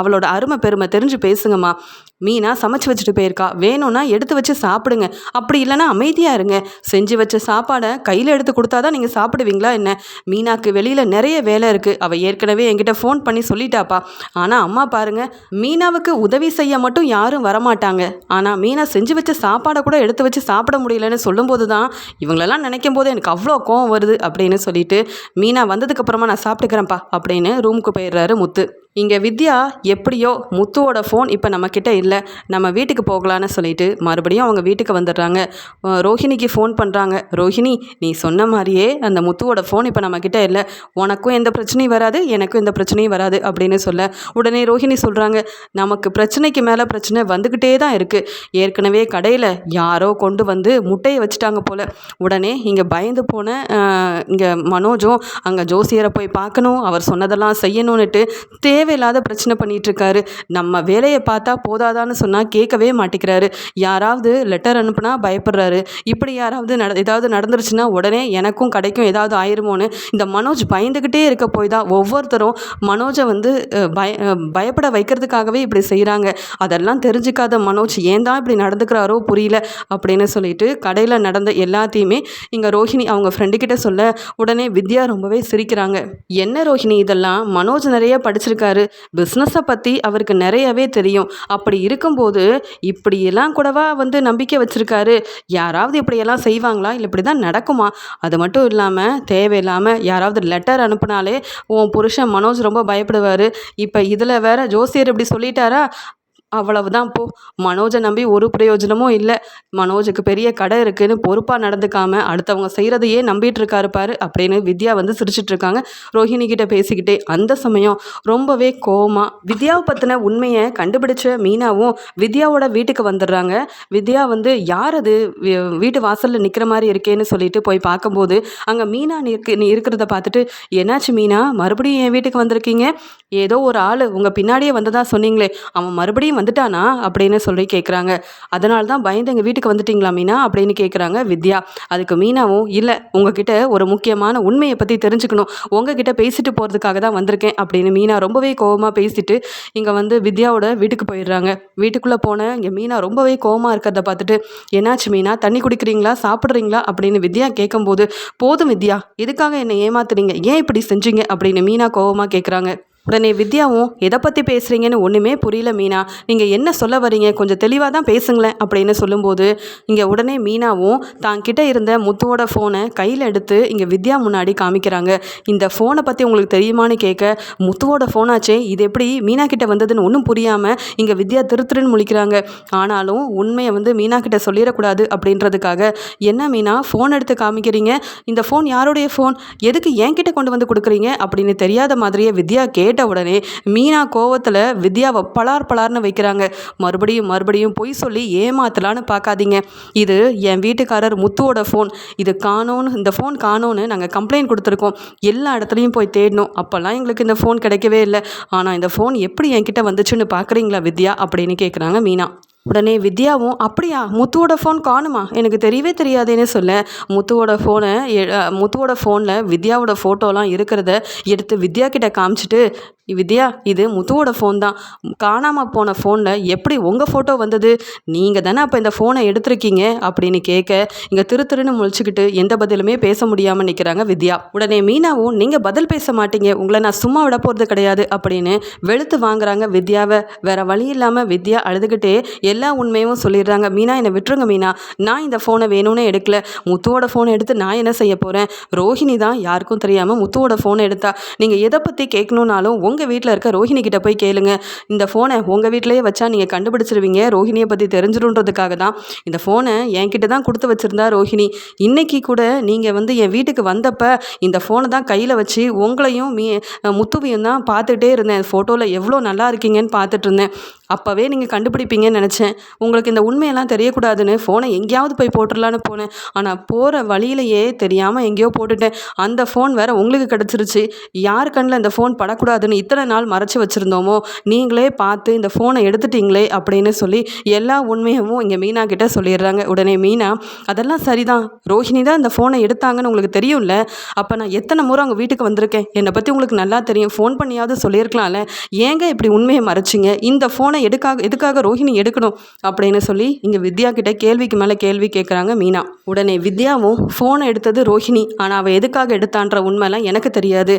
அவளோட அருமை பெருமை தெரிஞ்சு பேசுங்கம்மா. மீனா சமைச்சு வச்சுட்டு போயிருக்கா. வேணும்னா எடுத்து வச்சு சாப்பிடுங்க. அப்படி இல்லைன்னா அமைதியாக இருங்க. செஞ்சு வச்ச சாப்பாடை கையில் எடுத்து கொடுத்தா தான் நீங்கள் சாப்பிடுவீங்களா என்ன? மீனாக்கு வெளியில் நிறைய வேலை இருக்குது அவள் ஏற்கனவே என்கிட்ட ஃபோன் பண்ணி சொல்லிட்டாப்பா. ஆனால் அம்மா பாருங்கள் மீனாவுக்கு உதவி செய்ய மட்டும் யாரும் வரமாட்டாங்க. ஆனால் மீனா செஞ்சு வச்ச சாப்பாடை கூட எடுத்து வச்சு சாப்பிட முடியலன்னு சொல்லும்போது தான் இவங்களெல்லாம் நினைக்கும் போது எனக்கு அவ்வளோ கோவம் வருது அப்படின்னு சொல்லிட்டு மீனா வந்ததுக்கப்புறமா நான் சாப்பிட்டுக்கிறேன்ப்பா அப்படின்னு ரூமுக்கு போயிடுறாரு முத்து. இங்கே வித்யா எப்படியோ முத்துவோட ஃபோன் இப்போ நம்மக்கிட்ட இல்லை. நம்ம வீட்டுக்கு போகலான்னு சொல்லிட்டு மறுபடியும் அவங்க வீட்டுக்கு வந்துடுறாங்க. ரோஹிணிக்கு ஃபோன் பண்ணுறாங்க ரோஹிணி நீ சொன்ன மாதிரியே அந்த முத்துவோட ஃபோன் இப்போ நம்மக்கிட்ட இல்லை. உனக்கும் எந்த பிரச்சனையும் வராது எனக்கும் எந்த பிரச்சனையும் வராது அப்படின்னு சொல்ல உடனே ரோஹிணி சொல்கிறாங்க நமக்கு பிரச்சனைக்கு மேலே பிரச்சனை வந்துக்கிட்டே தான் இருக்குது ஏற்கனவே கடையில் யாரோ கொண்டு வந்து முட்டையை வச்சுட்டாங்க போல். உடனே இங்கே பயந்து போன இங்கே மனோஜும் அங்கே ஜோசியரை போய் பார்க்கணும். அவர் சொன்னதெல்லாம் செய்யணும்னுட்டு தேவையில்லாத பிரச்சனை பண்ணிட்டு இருக்காரு நம்ம வேலையை பார்த்தா போதாதான்னு சொன்னால் கேட்கவே மாட்டேங்கிறாரு. யாராவது லெட்டர் அனுப்புனா பயப்படுறாரு. இப்படி யாராவது நட ஏதாவது நடந்துருச்சுன்னா உடனே எனக்கும் கிடைக்கும் ஏதாவது ஆயிருமோன்னு இந்த மனோஜ் பயந்துக்கிட்டே இருக்க போய் தான் ஒவ்வொருத்தரும் மனோஜை வந்து பய பயப்பட வைக்கிறதுக்காகவே இப்படி செய்கிறாங்க அதெல்லாம் தெரிஞ்சுக்காத மனோஜ் ஏன் தான் இப்படி நடந்துக்கிறாரோ புரியல அப்படின்னு சொல்லிட்டு கடையில் நடந்த எல்லாத்தையுமே இங்கே ரோஹிணி அவங்க ஃப்ரெண்டுக்கிட்ட சொல்ல உடனே வித்யா ரொம்பவே சிரிக்கிறாங்க. என்ன ரோஹிணி இதெல்லாம்? மனோஜ் நிறைய படிச்சிருக்காரு. பிஸ்னஸை பற்றி அவருக்கு நிறையவே தெரியும். அப்படி இருக்கும்போது இப்படியெல்லாம் கூடவா வந்து நம்பிக்கை வச்சுருக்காரு? யாராவது இப்படியெல்லாம் செய்வாங்களா? இல்லை இப்படி தான் நடக்குமா? அது மட்டும் இல்லாமல் தேவையில்லாமல் யாராவது லெட்டர் அனுப்புனாலே உன் புருஷன் மனோஜ் ரொம்ப பயப்படுவார். இப்போ இதில் வேற ஜோசியர் இப்படி சொல்லிட்டாரா? அவ்வளவுதான் போ. மனோஜை நம்பி ஒரு பிரயோஜனமும் இல்லை. மனோஜுக்கு பெரிய கடை இருக்குன்னு பொறுப்பாக நடந்துக்காம அடுத்தவங்க செய்கிறதையே நம்பிட்டு இருக்காரு பாரு அப்படின்னு வித்யா வந்து சிரிச்சிட்டு இருக்காங்க ரோஹிணி கிட்ட பேசிக்கிட்டே அந்த சமயம் ரொம்பவே கோவமா வித்யாவை பற்றின உண்மையை கண்டுபிடிச்ச மீனாவும் வித்யாவோட வீட்டுக்கு வந்துடுறாங்க. வித்யா வந்து யார் அது? வீட்டு வாசலில் நிற்கிற மாதிரி இருக்கேன்னு சொல்லிட்டு போய் பார்க்கும்போது அங்கே மீனா நிற்கு நீ இருக்கிறத பார்த்துட்டு என்னாச்சு மீனா? மறுபடியும் என் வீட்டுக்கு வந்திருக்கீங்க? ஏதோ ஒரு ஆள் உங்கள் பின்னாடியே வந்ததா சொன்னீங்களே. அவன் மறுபடியும் வந்துட்டானா அப்படின்னு சொல்லி கேட்குறாங்க அதனால தான் பயந்து எங்கள் வீட்டுக்கு வந்துட்டிங்களா மீனா? அப்படின்னு கேட்குறாங்க வித்யா. அதுக்கு மீனாவும் இல்லை உங்ககிட்ட ஒரு முக்கியமான உண்மையை பற்றி தெரிஞ்சுக்கணும். உங்ககிட்ட பேசிட்டு போகிறதுக்காக தான் வந்திருக்கேன் அப்படின்னு மீனா ரொம்பவே கோவமாக பேசிட்டு இங்கே வந்து வித்யாவோட வீட்டுக்கு போயிடுறாங்க. வீட்டுக்குள்ளே போன இங்கே மீனா ரொம்பவே கோவமாக இருக்கிறத பார்த்துட்டு என்னாச்சு மீனா? தண்ணி குடிக்கிறீங்களா? சாப்பிட்றீங்களா? அப்படின்னு வித்யா கேட்கும்போது போதும் வித்யா. எதுக்காக என்னை ஏமாத்துறீங்க ஏன் இப்படி செஞ்சீங்க? அப்படின்னு மீனா கோவமாக கேட்குறாங்க உடனே வித்யாவும் எதை பற்றி பேசுகிறீங்கன்னு ஒன்றுமே புரியல மீனா. நீங்கள் என்ன சொல்ல வரீங்க? கொஞ்சம் தெளிவாக தான் பேசுங்களேன் அப்படின்னு சொல்லும்போது இங்கே உடனே மீனாவும் தான் கிட்டே இருந்த முத்துவோட ஃபோனை கையில் எடுத்து இங்கே வித்யா முன்னாடி காமிக்கிறாங்க. இந்த ஃபோனை பற்றி உங்களுக்கு தெரியுமான்னு கேட்க முத்துவோட ஃபோனாச்சே இது எப்படி மீனா கிட்ட வந்ததுன்னு ஒன்றும் புரியாமல் இங்கே வித்யா திருத்திருன்னு முழிக்கிறாங்க. ஆனாலும் உண்மையை வந்து மீனா கிட்ட சொல்லிடக்கூடாது அப்படின்றதுக்காக என்ன மீனா ஃபோன் எடுத்து காமிக்கிறீங்க? இந்த ஃபோன் யாருடைய ஃபோன் எதுக்கு என்கிட்ட கொண்டு வந்து கொடுக்குறீங்க? அப்படின்னு தெரியாத மாதிரியே வித்யா கே உடனே மீனா கோவத்தில் வித்யாவை பலார் பலார்னு வைக்கிறாங்க. மறுபடியும் மறுபடியும் பொய் சொல்லி ஏமாத்தலான்னு பார்க்காதீங்க. இது என் வீட்டுக்காரர் முத்துவோட ஃபோன் இது காணோன்னு இந்த ஃபோன் காணோன்னு நாங்கள் கம்ப்ளைண்ட் கொடுத்துருக்கோம். எல்லா இடத்துலையும் போய் தேடணும். அப்போல்லாம் எங்களுக்கு இந்த ஃபோன் கிடைக்கவே இல்லை. ஆனால் இந்த ஃபோன் எப்படி என்கிட்ட வந்துச்சுன்னு பார்க்குறீங்களா வித்யா அப்படின்னு கேட்குறாங்க மீனா. உடனே வித்யாவும் அப்படியா முத்துவோட ஃபோன் காணுமா? எனக்கு தெரியவே தெரியாதேன்னு சொல்ல. முத்துவோட ஃபோனை முத்துவோட ஃபோனில் வித்யாவோட ஃபோட்டோலாம் இருக்கிறத எடுத்து வித்யா கிட்ட காமிச்சிட்டு வித்யா இது முத்துவோட ஃபோன் தான். காணாமல் போன ஃபோனில் எப்படி உங்கள் ஃபோட்டோ வந்தது? நீங்கள் தானே அப்போ இந்த ஃபோனை எடுத்திருக்கீங்க? அப்படின்னு கேட்க இங்கே திரு திருன்னு முழிச்சுக்கிட்டு எந்த பதிலுமே பேச முடியாமல் நிற்கிறாங்க வித்யா. உடனே மீனாவும் நீங்கள் பதில் பேச மாட்டீங்க. உங்களை நான் சும்மா விட போகிறது கிடையாது அப்படின்னு வெளுத்து வாங்குறாங்க வித்யாவை. வேற வழி இல்லாமல் வித்யா அழுதுகிட்டே எல்லா உண்மையும் சொல்லிடுறாங்க. மீனா என்னை விட்டுருங்க மீனா. நான் இந்த ஃபோனை வேணும்னு எடுக்கல. முத்துவோட ஃபோனை எடுத்து நான் என்ன செய்ய போகிறேன் ரோஹிணி தான் யாருக்கும் தெரியாமல் முத்துவோட ஃபோனை எடுத்தா. நீங்கள் எதை பற்றி கேட்கணுன்னாலும் உங்கள் வீட்டில் இருக்க ரோஹிணி கிட்ட போய் கேளுங்க. இந்த ஃபோனை உங்கள் வீட்டிலேயே வச்சா நீங்கள் கண்டுபிடிச்சிருவீங்க. ரோஹிணியை பற்றி தெரிஞ்சிடுன்றதுக்காக தான். இந்த ஃபோனை என்கிட்ட தான் கொடுத்து வச்சுருந்தா ரோஹிணி. இன்றைக்கி கூட நீங்கள் வந்து என் வீட்டுக்கு வந்தப்போ இந்த ஃபோனை தான் கையில் வச்சு உங்களையும் மீ முத்துவையும் தான் பார்த்துட்டே இருந்தேன். ஃபோட்டோவில் எவ்வளோ நல்லா இருக்கீங்கன்னு பார்த்துட்டு இருந்தேன். அப்போவே நீங்கள் கண்டுபிடிப்பீங்கன்னு நினச்சேன். உங்களுக்கு இந்த உண்மையெல்லாம் தெரியக்கூடாதுன்னு ஃபோனை எங்கேயாவது போய் போட்டுடலான்னு போனேன். ஆனால் போகிற வழியிலையே தெரியாமல் எங்கேயோ போட்டுட்டேன். அந்த ஃபோன் வேறு உங்களுக்கு கிடச்சிருச்சு. யார் கண்ணில் இந்த ஃபோன் படக்கூடாதுன்னு இத்தனை நாள் மறைச்சி வச்சுருந்தோமோ? நீங்களே பார்த்து இந்த ஃபோனை எடுத்துட்டீங்களே அப்படின்னு சொல்லி எல்லா உண்மையவும் இங்கே மீனா கிட்ட சொல்லிடுறாங்க. உடனே மீனா அதெல்லாம் சரிதான். ரோஹிணி தான் இந்த ஃபோனை எடுத்தாங்கன்னு உங்களுக்கு தெரியும்ல? அப்போ நான் எத்தனை முறை அவங்க வீட்டுக்கு வந்திருக்கேன்? என்னை பற்றி உங்களுக்கு நல்லா தெரியும். ஃபோன் பண்ணியாவது சொல்லியிருக்கலாம்ல? ஏங்க இப்படி உண்மையை மறைச்சிங்க? இந்த ஃபோனை எடுக்காக எதுக்காக ரோஹிணி எடுக்கணும்? அப்படின்னு சொல்லி இங்கே வித்யா கிட்ட கேள்விக்கு மேலே கேள்வி கேட்குறாங்க மீனா. உடனே வித்யாவும் ஃபோனை எடுத்தது ரோஹிணி. ஆனால் அவள் எதுக்காக எடுத்தான்ற உண்மைலாம் எனக்கு தெரியாது.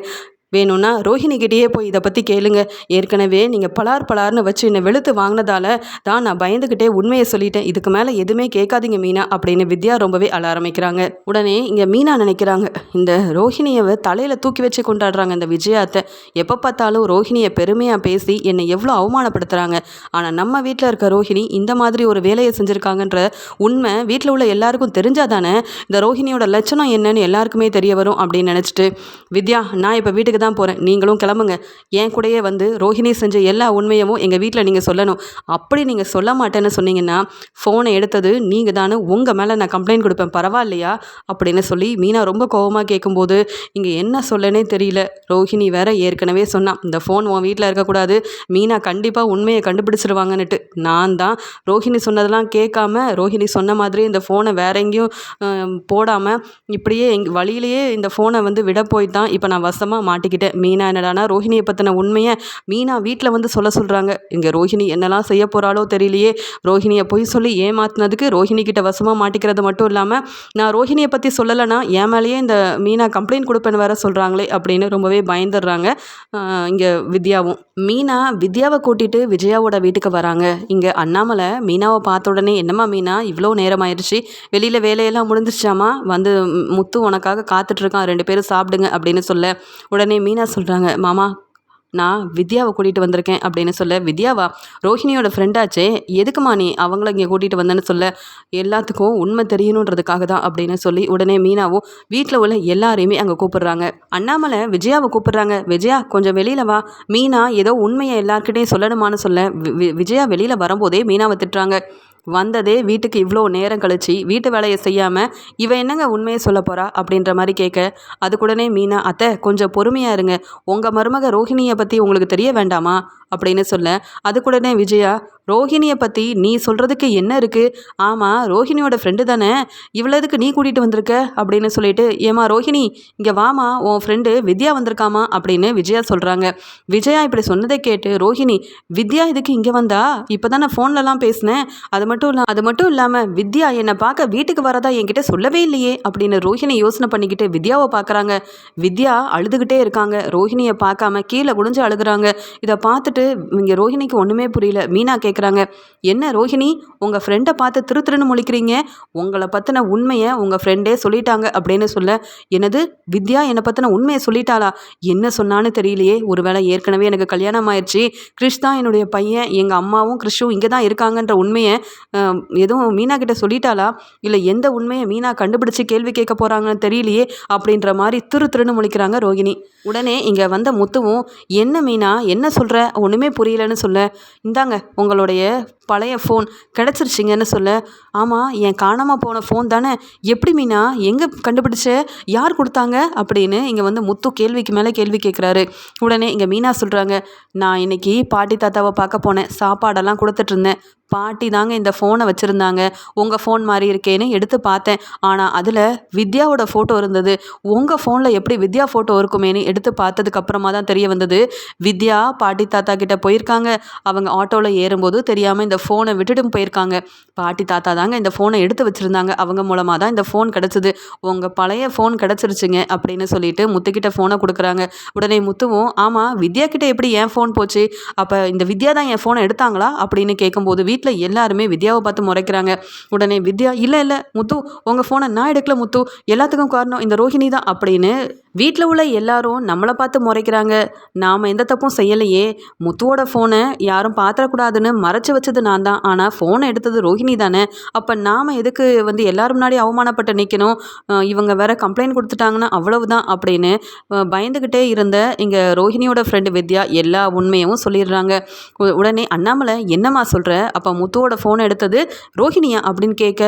வேணும்னா ரோஹிணிக்கிட்டேயே போய் இதை பற்றி கேளுங்க. ஏற்கனவே நீங்கள் பலார் பலார்னு வச்சு என்னை வெளுத்து வாங்கினதால தான் நான் பயந்துக்கிட்டே உண்மையை சொல்லிட்டேன். இதுக்கு மேலே எதுவுமே கேட்காதீங்க மீனா அப்படின்னு வித்யா ரொம்பவே அழ ஆரம்பிக்கிறாங்க. உடனே இங்கே மீனா நினைக்கிறாங்க. இந்த ரோஹிணியை தலையில் தூக்கி வச்சு கொண்டாடுறாங்க இந்த விஜயாத்தை. எப்போ பார்த்தாலும் ரோஹிணியை பெருமையாக பேசி என்னை எவ்வளோ அவமானப்படுத்துகிறாங்க ஆனால் நம்ம வீட்டில் இருக்க ரோஹிணி இந்த மாதிரி ஒரு வேலையை செஞ்சுருக்காங்கன்ற உண்மை வீட்டில் உள்ள எல்லாருக்கும் தெரிஞ்சால் தானே இந்த ரோஹிணியோட லட்சணம் என்னன்னு எல்லாருக்குமே தெரிய வரும் அப்படின்னு நினச்சிட்டு வித்யா நான் இப்போ வீட்டுக்கு தான் போகிறேன் நீங்களும் கிளம்புங்க. என் கூடயே வந்து ரோஹிணி செஞ்ச எல்லா உண்மையவும் எங்கள் வீட்டில் நீங்கள் சொல்லணும். அப்படி நீங்கள் சொல்ல மாட்டேன்னு சொன்னீங்கன்னா ஃபோனை எடுத்தது நீங்கள் தானே உங்கள் மேலே நான் கம்ப்ளைண்ட் கொடுப்பேன். பரவாயில்லையா? அப்படின்னு சொல்லி மீனா ரொம்ப கோபமாக கேட்கும்போது இங்கே என்ன சொல்லனே தெரியல. ரோஹிணி வேற ஏற்கனவே சொன்னான் இந்த ஃபோன் உன் வீட்டில் இருக்கக்கூடாது. மீனா கண்டிப்பாக உண்மையை கண்டுபிடிச்சிருவாங்கன்னுட்டு. நான் தான் ரோஹிணி சொன்னதெல்லாம் கேட்காம ரோஹிணி சொன்ன மாதிரி இந்த ஃபோனை வேற எங்கேயும் போடாமல் இப்படியே எங் வழியிலேயே இந்த ஃபோனை வந்து விட போய் தான் இப்போ நான் வசமாக மாட்டி மாட்டிக்கிட்டேன் மீனா என்னடானா ரோஹிணியை பற்றின உண்மையை மீனா வீட்டில் வந்து சொல்ல சொல்கிறாங்க இங்கே ரோஹிணி என்னெல்லாம் செய்ய போகிறாளோ தெரியலையே. ரோஹிணியை பொய் சொல்லி ஏமாத்தினதுக்கு ரோஹிணி கிட்ட வசமாக மாட்டிக்கிறது மட்டும் இல்லாமல் நான் ரோஹிணியை பற்றி சொல்லலைன்னா என் மேலேயே இந்த மீனா கம்ப்ளைண்ட் கொடுப்பேன்னு வேற சொல்கிறாங்களே அப்படின்னு ரொம்பவே பயந்துடுறாங்க இங்கே வித்யாவும். மீனா வித்யாவை கூட்டிகிட்டு விஜயாவோட வீட்டுக்கு வராங்க. இங்கே அண்ணாமலை மீனாவை பார்த்த உடனே என்னம்மா மீனா இவ்வளோ நேரம் ஆயிடுச்சு வெளியில் வேலையெல்லாம் முடிஞ்சிருச்சாமா வந்து முத்து உனக்காக காத்துட்ருக்கான் ரெண்டு பேரும் சாப்பிடுங்க அப்படின்னு சொல்ல உடனே மீனா சொல்கிறாங்க மாமா நான் வித்யாவை கூட்டிகிட்டு வந்திருக்கேன் அப்படின்னு சொல்ல வித்யாவா? ரோஹிணியோட ஃப்ரெண்டாச்சே எதுக்குமா நீ அவங்கள இங்கே கூட்டிகிட்டு வந்தேன்னு சொல்ல? எல்லாத்துக்கும் உண்மை தெரியணுன்றதுக்காக தான் அப்படின்னு சொல்லி உடனே மீனாவும் வீட்டில் உள்ள எல்லாரையுமே அங்கே கூப்பிடுறாங்க. அண்ணாமலை விஜயாவை கூப்பிடுறாங்க விஜயா கொஞ்சம் வெளியில் வா. மீனா ஏதோ உண்மையை எல்லாருக்கிட்டையும் சொல்லணுமான்னு சொல்ல விஜயா வெளியில் வரும்போதே மீனாவை திட்டுறாங்க. வந்ததே வீட்டுக்கு இவ்வளோ நேரம் கழிச்சு வீட்டு வேலையை செய்யாமல் இவன் என்னங்க உண்மையை சொல்ல போகிறா அப்படின்ற மாதிரி கேட்க அதுக்குடனே மீனா அத்தை கொஞ்சம் பொறுமையாக இருங்க. உங்கள் மருமக ரோஹிணியை பற்றி உங்களுக்கு தெரிய வேண்டாமா? அப்படின்னு சொல்ல அதுக்குடனே விஜயா ரோஹிணியை பற்றி நீ சொல்கிறதுக்கு என்ன இருக்குது ஆமாம் ரோஹிணியோட ஃப்ரெண்டு தானே. இவ்வளோதுக்கு நீ கூட்டிகிட்டு வந்திருக்க? அப்படின்னு சொல்லிட்டு ஏமா ரோஹிணி இங்கே வாமா உன் ஃப்ரெண்டு வித்யா வந்திருக்காமா? அப்படின்னு விஜயா சொல்கிறாங்க விஜயா இப்படி சொன்னதை கேட்டு ரோஹிணி வித்யா இதுக்கு இங்கே வந்தா? இப்போ தான் நான் ஃபோன்லலாம் பேசினேன். அது மட்டும் இல்லை அது மட்டும் இல்லாமல் வித்யா என்னை பார்க்க வீட்டுக்கு வரதா என்கிட்ட சொல்லவே இல்லையே அப்படின்னு ரோஹிணி யோசனை பண்ணிக்கிட்டு வித்யாவை பார்க்குறாங்க. வித்யா அழுதுகிட்டே இருக்காங்க. ரோஹிணியை பார்க்காம கீழே குடிஞ்சு அழுகுறாங்க. இதை பார்த்துட்டு இங்கே ரோஹிணிக்கு ஒன்றுமே புரியல. மீனா கேட்குறாங்க என்ன ரோஹிணி உங்கள் ஃப்ரெண்டை பார்த்து திரு திருன்னு முழிக்கிறீங்க? உங்களை பற்றின உண்மையை உங்கள் ஃப்ரெண்டே சொல்லிட்டாங்க அப்படின்னு சொல்ல என்னது? வித்யா என்னை பற்றின உண்மையை சொல்லிட்டாளா? என்ன சொன்னான்னு தெரியலையே. ஒருவேளை ஏற்கனவே எனக்கு கல்யாணம் ஆயிடுச்சு கிறிஷ் தான் என்னுடைய பையன் எங்கள் அம்மாவும் கிறிஷும் இங்கே தான் இருக்காங்கன்ற உண்மையை எதுவும் மீனா கிட்ட சொல்லிட்டாளா? இல்லை எந்த உண்மையை மீனா கண்டுபிடிச்சு கேள்வி கேட்க போகிறாங்கன்னு தெரியலையே அப்படின்ற மாதிரி திரு திருன்னு முழிக்கிறாங்க ரோகிணி. உடனே இங்கே வந்த முத்துவும் என்ன மீனா? என்ன சொல்கிற ஒன்றுமே புரியலன்னு சொல்ல. இந்தாங்க உங்களுடைய பழைய ஃபோன் கிடச்சிருச்சிங்கன்னு சொல்ல ஆமாம் என் காணாமல் போன ஃபோன் தானே. எப்படி மீனா? எங்கே கண்டுபிடிச்ச? யார் கொடுத்தாங்க? அப்படின்னு இங்கே வந்து முத்து கேள்விக்கு மேலே கேள்வி கேட்குறாரு உடனே இங்கே மீனா சொல்கிறாங்க நான் இன்னைக்கு பாட்டி தாத்தாவை பார்க்க போனேன். சாப்பாடெல்லாம் கொடுத்துட்ருந்தேன் பாட்டி தாங்க இந்த ஃபோனை வச்சுருந்தாங்க. உங்கள் ஃபோன் மாதிரி இருக்கேன்னு எடுத்து பார்த்தேன். ஆனால் அதில் வித்யாவோட ஃபோட்டோ இருந்தது. உங்கள் ஃபோனில் எப்படி வித்யா ஃபோட்டோ இருக்குமேன்னு எடுத்து பார்த்ததுக்கப்புறமா தான் தெரிய வந்தது. வித்யா பாட்டி தாத்தா கிட்ட போயிருக்காங்க. அவங்க ஆட்டோவில் ஏறும்போது தெரியாமல் இந்த ஃபோனை விட்டுட்டு போயிருக்காங்க. பாட்டி தாத்தா தாங்க இந்த ஃபோனை எடுத்து வச்சுருந்தாங்க. அவங்க மூலமாக தான் இந்த ஃபோன் கிடச்சிது. உங்கள் பழைய ஃபோன் கிடச்சிருச்சுங்க அப்படின்னு சொல்லிட்டு முத்துக்கிட்ட ஃபோனை கொடுக்குறாங்க. உடனே முத்துவும் ஆமாம் வித்யா கிட்டே எப்படி என் ஃபோன் போச்சு? அப்போ இந்த வித்யா தான் என் ஃபோனை எடுத்தாங்களா? அப்படின்னு கேட்கும்போது வீட்டில் எல்லாருமே வித்யாவை பார்த்து முறைக்கிறாங்க. உடனே வித்யா இல்லை இல்லை முத்து உங்கள் ஃபோனை நான் எடுக்கல முத்து. எல்லாத்துக்கும் காரணம் இந்த ரோஹிணி தான். அப்படின்னு வீட்டில் உள்ள எல்லாரும் நம்மளை பார்த்து முறைக்கிறாங்க. நாம் எந்த தப்பும் செய்யலையே. முத்துவோட ஃபோனை யாரும் பார்த்துடக்கூடாதுன்னு மறைச்சி வச்சது நான் தான். ஆனால் ஃபோனை எடுத்தது ரோஹிணி தானே. அப்போ நாம் எதுக்கு வந்து எல்லாரும் முன்னாடி அவமானப்பட்டு நிற்கணும் இவங்க வேற கம்ப்ளைண்ட் கொடுத்துட்டாங்கன்னா அவ்வளவுதான் அப்படின்னு பயந்துக்கிட்டே இருந்த இங்கே ரோஹிணியோட ஃப்ரெண்டு வித்யா எல்லா உண்மையும் சொல்லிடுறாங்க. உடனே அண்ணாமலை என்னம்மா சொல்கிற அப்போ முத்துவோட ஃபோனை எடுத்தது ரோஹிணியா? அப்படின்னு கேட்க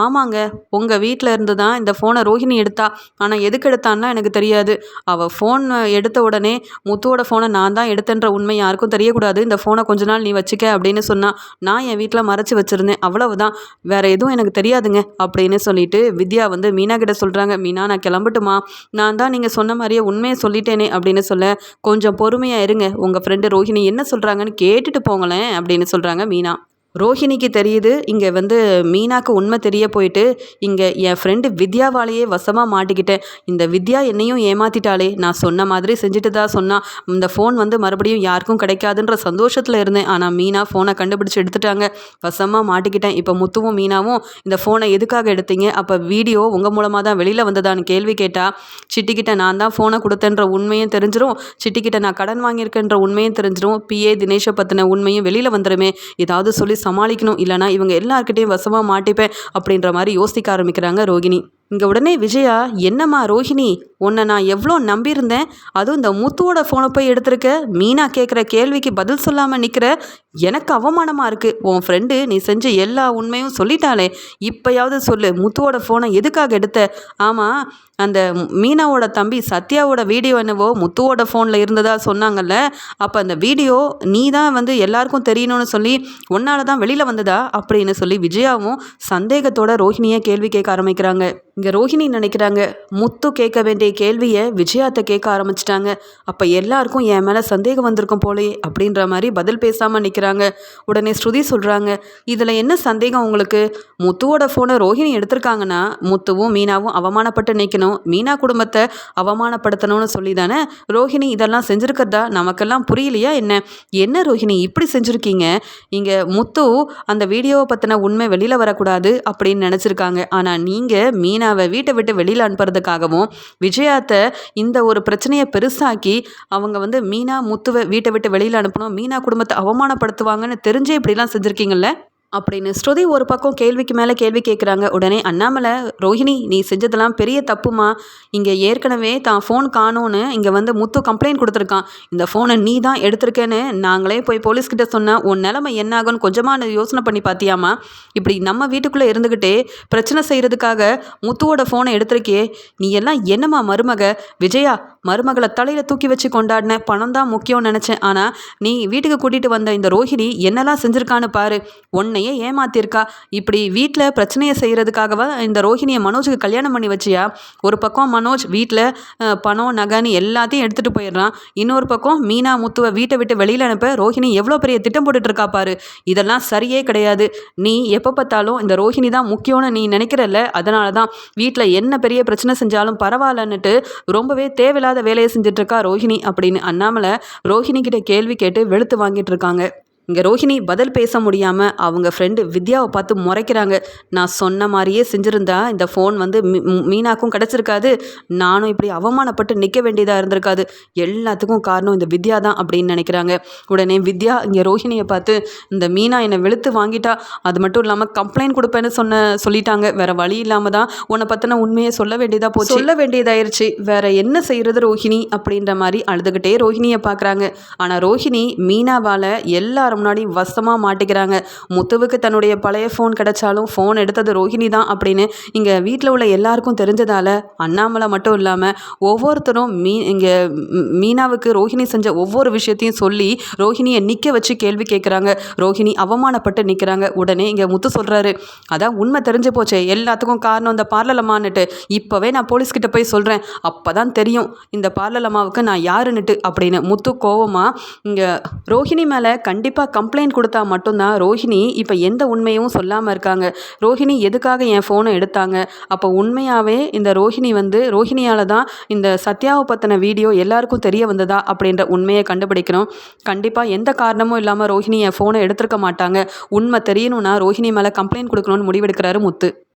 ஆமாங்க. உங்கள் வீட்டில் இருந்து தான் இந்த ஃபோனை ரோஹிணி எடுத்தா. ஆனால் எதுக்கு எடுத்தான்னா எனக்கு தெரியும் தெரியாது. அவள் ஃபோன் எடுத்த உடனே முத்துவோட ஃபோனை நான் தான் எடுத்தன்ற உண்மை யாருக்கும் தெரியக்கூடாது. இந்த ஃபோனை கொஞ்ச நாள் நீ வச்சுக்க அப்படின்னு சொன்னால் நான் என் வீட்டில் மறைச்சி வச்சுருந்தேன். அவ்வளவுதான். வேற எதுவும் எனக்கு தெரியாதுங்க அப்படின்னு சொல்லிட்டு வித்யா வந்து மீனா கிட்ட சொல்கிறாங்க மீனா நான் கிளம்பட்டுமா? நான் தான் நீங்கள் சொன்ன மாதிரியே உண்மையை சொல்லிட்டேனே அப்படின்னு சொல்ல கொஞ்சம் பொறுமையாக இருங்க. உங்கள் ஃப்ரெண்டு ரோஹிணி என்ன சொல்கிறாங்கன்னு கேட்டுட்டு போங்களேன் அப்படின்னு சொல்கிறாங்க மீனா. ரோஹிணிக்கு தெரியுது இங்கே வந்து மீனாக்கு உண்மை தெரிய போயிட்டு இங்கே என் ஃப்ரெண்டு வித்யாவாலேயே வசமாக மாட்டிக்கிட்டேன். இந்த வித்யா என்னையும் ஏமாத்திட்டாளே நான் சொன்ன மாதிரி செஞ்சுட்டு தான் சொன்னால் இந்த ஃபோன் வந்து மறுபடியும் யாருக்கும் கிடைக்காதுன்ற சந்தோஷத்தில் இருந்தேன். ஆனால் மீனா ஃபோனை கண்டுபிடிச்சி எடுத்துட்டாங்க. வசமாக மாட்டிக்கிட்டேன். இப்போ முத்துவும் மீனாவும் இந்த ஃபோனை எதுக்காக எடுத்தீங்க? அப்போ வீடியோ உங்கள் மூலமாக தான் வெளியில் வந்ததான்னு கேள்வி கேட்டால் சிட்டிக்கிட்ட நான் தான் ஃபோனை கொடுத்தேன்ற உண்மையும் தெரிஞ்சிடும் சிட்டிக்கிட்ட நான் கடன் வாங்கியிருக்கேன்ற உண்மையும் தெரிஞ்சிடும் பிஏ தினேஷை பற்றின உண்மையும் வெளியில் வந்துடுமே ஏதாவது சொல்லி சமாளிக்கணும் இல்லைனா இவங்க எல்லாருக்கிட்டேயும் வசமாக மாட்டிப்பேன் அப்படின்ற மாதிரி யோசிக்க ஆரம்பிக்கிறாங்க ரோகிணி. இங்கே உடனே விஜயா என்னம்மா ரோஹிணி உன்னை நான் எவ்வளோ நம்பியிருந்தேன்? அதுவும் இந்த முத்துவோட ஃபோனை போய் எடுத்திருக்க? மீனா கேட்குற கேள்விக்கு பதில் சொல்லாமல் நிற்கிற எனக்கு அவமானமாக இருக்குது உன் ஃப்ரெண்டு நீ செஞ்ச எல்லா உண்மையும் சொல்லிட்டாளே. இப்போயாவது சொல்லு முத்துவோட ஃபோனை எதுக்காக எடுத்த? ஆமாம் அந்த மீனாவோட தம்பி சத்யாவோட வீடியோ என்னவோ முத்துவோட ஃபோனில் இருந்ததா சொன்னாங்கல்ல? அப்போ அந்த வீடியோ நீ தான் வந்து எல்லாருக்கும் தெரியணும்னு சொல்லி உன்னால தான் வெளியில் வந்ததா? அப்படின்னு சொல்லி விஜயாவும் சந்தேகத்தோட ரோஹிணியை கேள்வி கேட்க ஆரம்பிக்கிறாங்க. இங்கே ரோஹிணி நினைக்கிறாங்க முத்து கேட்க வேண்டிய கேள்வியை விஜயாத்த கேட்க ஆரம்பிச்சிட்டாங்க. அப்போ எல்லாருக்கும் என் மேலே சந்தேகம் வந்திருக்கும் போலே அப்படின்ற மாதிரி பதில் பேசாமல் நிற்கிறாங்க உடனே ஸ்ருதி சொல்கிறாங்க இதில் என்ன சந்தேகம் உங்களுக்கு? முத்துவோட ஃபோனை ரோஹிணி எடுத்திருக்காங்கன்னா முத்துவும் மீனாவும் அவமானப்பட்டு நிற்கணும் மீனா குடும்பத்தை அவமானப்படுத்தணும்னு சொல்லி தானே ரோஹிணி இதெல்லாம் செஞ்சுருக்கிறதா? நமக்கெல்லாம் புரியலையா என்ன? என்ன ரோஹிணி இப்படி செஞ்சுருக்கீங்க? இங்கே முத்து அந்த வீடியோவை பற்றின உண்மை வெளியில் வரக்கூடாது அப்படின்னு நினச்சிருக்காங்க. ஆனால் நீங்கள் மீனாவை வீட்டை விட்டு வெளியில் அனுப்புறதுக்காகவும் விஜயாத்தை இந்த ஒரு பிரச்சனையை பெருசாக்கி அவங்க வந்து மீனா முத்துவை வீட்டை விட்டு வெளியில் அனுப்பணும் மீனா குடும்பத்தை அவமானப்படுத்துவாங்கன்னு தெரிஞ்சே இப்படிலாம் செஞ்சுருக்கீங்கல்ல? அப்படின்னு. ஸ்ருதி ஒரு பக்கம் கேள்விக்கு மேலே கேள்வி கேட்குறாங்க உடனே அண்ணாமலை ரோஹிணி நீ செஞ்சதெல்லாம் பெரிய தப்புமா? இங்கே ஏற்கனவே தான் ஃபோன் காணோன்னு இங்கே வந்து முத்து கம்ப்ளைண்ட் கொடுத்துருக்கான். இந்த ஃபோனை நீ தான் எடுத்திருக்கேன்னு நாங்களே போய் போலீஸ்கிட்ட சொன்னால் உன் நிலமை என்ன ஆகும்னு கொஞ்சமாக யோசனை பண்ணி பார்த்தியாமா இப்படி நம்ம வீட்டுக்குள்ளே இருந்துக்கிட்டே பிரச்சனை செய்கிறதுக்காக முத்துவோட ஃபோனை எடுத்திருக்கே நீ எல்லாம் என்னம்மா மருமக? விஜயா மருமகளை தலையில் தூக்கி வச்சு கொண்டாடின பணம் தான் முக்கியம்னு நினச்சேன். ஆனால் நீ வீட்டுக்கு கூட்டிகிட்டு வந்த இந்த ரோஹிணி என்னெல்லாம் செஞ்சுருக்கான்னு பாரு. உன்னையே ஏமாத்திருக்கா இப்படி வீட்டில் பிரச்சனையை செய்கிறதுக்காகவா இந்த ரோஹிணியை மனோஜுக்கு கல்யாணம் பண்ணி வச்சியா? ஒரு பக்கம் மனோஜ் வீட்டில் பணம் நகைன்னு எல்லாத்தையும் எடுத்துகிட்டு போயிடுறான். இன்னொரு பக்கம் மீனா முத்துவை வீட்டை விட்டு வெளியில் அனுப்ப ரோஹிணி எவ்வளோ பெரிய திட்டம் போட்டுட்டு இருக்கா பாரு. இதெல்லாம் சரியே கிடையாது. நீ எப்போ பார்த்தாலும் இந்த ரோஹிணி தான் முக்கியம்னு நீ நினைக்கிறல்ல. அதனால தான் வீட்டில் என்ன பெரிய பிரச்சனை செஞ்சாலும் பரவாயில்லன்னுட்டு ரொம்பவே தேவையில்லாத வேலையை செஞ்சுட்டு இருக்கா ரோஹிணி அப்படின்னு அண்ணாமலை ரோஹிணி கிட்ட கேள்வி கேட்டு வெளுத்து வாங்கிட்டு இருக்காங்க. இங்கே ரோஹிணி பதில் பேச முடியாமல் அவங்க ஃப்ரெண்டு வித்யாவை பார்த்து முறைக்கிறாங்க. நான் சொன்ன மாதிரியே செஞ்சுருந்தா இந்த ஃபோன் வந்து மீனாக்கும் கிடச்சிருக்காது. நானும் இப்படி அவமானப்பட்டு நிற்க வேண்டியதாக இருந்திருக்காது. எல்லாத்துக்கும் காரணம் இந்த வித்யா தான் அப்படின்னு நினைக்கிறாங்க. உடனே வித்யா இங்கே ரோஹிணியை பார்த்து இந்த மீனா என்னை வெளுத்து வாங்கிட்டா அது மட்டும் இல்லாமல் கம்ப்ளைண்ட் கொடுப்பேன்னு சொன்ன சொல்லிட்டாங்க. வேற வழி இல்லாமல் தான் உன்னை பற்றின உண்மையை சொல்ல வேண்டியதாக போச்சு. சொல்ல வேண்டியதாயிருச்சு. வேற என்ன செய்கிறது ரோஹிணி அப்படின்ற மாதிரி அழுதுகிட்டே ரோஹிணியை பார்க்குறாங்க. ஆனால் ரோஹிணி மீனாவால் எல்லார் எல்லார் முன்னாடி வசமாக மாட்டிக்கிறாங்க. முத்துவுக்கு தன்னுடைய பழைய ஃபோன் கிடைச்சாலும் ஃபோன் எடுத்தது ரோஹிணி தான் அப்படின்னு இங்கே வீட்டில் உள்ள எல்லாருக்கும் தெரிஞ்சதால் அண்ணாமலை மட்டும் இல்லாமல் ஒவ்வொருத்தரும் மீ இங்கே மீனாவுக்கு ரோஹிணி செஞ்ச ஒவ்வொரு விஷயத்தையும் சொல்லி ரோஹிணியை நிற்க வச்சு கேள்வி கேட்குறாங்க ரோஹிணி அவமானப்பட்டு நிற்கிறாங்க உடனே இங்கே முத்து சொல்கிறாரு அதான் உண்மை தெரிஞ்சு போச்சே. எல்லாத்துக்கும் காரணம் இந்த பார்லலம்மான்னுட்டு. இப்போவே நான் போலீஸ்கிட்ட போய் சொல்கிறேன் அப்போ தான் தெரியும். இந்த பார்லலம்மாவுக்கு நான் யாருன்னுட்டு அப்படின்னு முத்து கோவமாக இங்கே ரோஹிணி மேலே கண்டிப்பாக கண்டிப்பாக கம்ப்ளைண்ட் கொடுத்தா மட்டும்தான் ரோஹிணி இப்போ எந்த உண்மையும் சொல்லாமல் இருக்காங்க. ரோஹிணி எதுக்காக என் ஃபோனை எடுத்தாங்க? அப்போ உண்மையாகவே இந்த ரோஹிணி வந்து ரோஹிணியால் தான் இந்த சத்யாவை பற்றின வீடியோ எல்லாருக்கும் தெரிய வந்ததா அப்படின்ற உண்மையை கண்டுபிடிக்கணும். கண்டிப்பாக எந்த காரணமும் இல்லாமல் ரோஹிணி என் ஃபோனை எடுத்திருக்க மாட்டாங்க. உண்மை தெரியணும்னா ரோஹிணி மேலே கம்ப்ளைண்ட் கொடுக்கணும்னு முடிவெடுக்கிறாரு முத்து.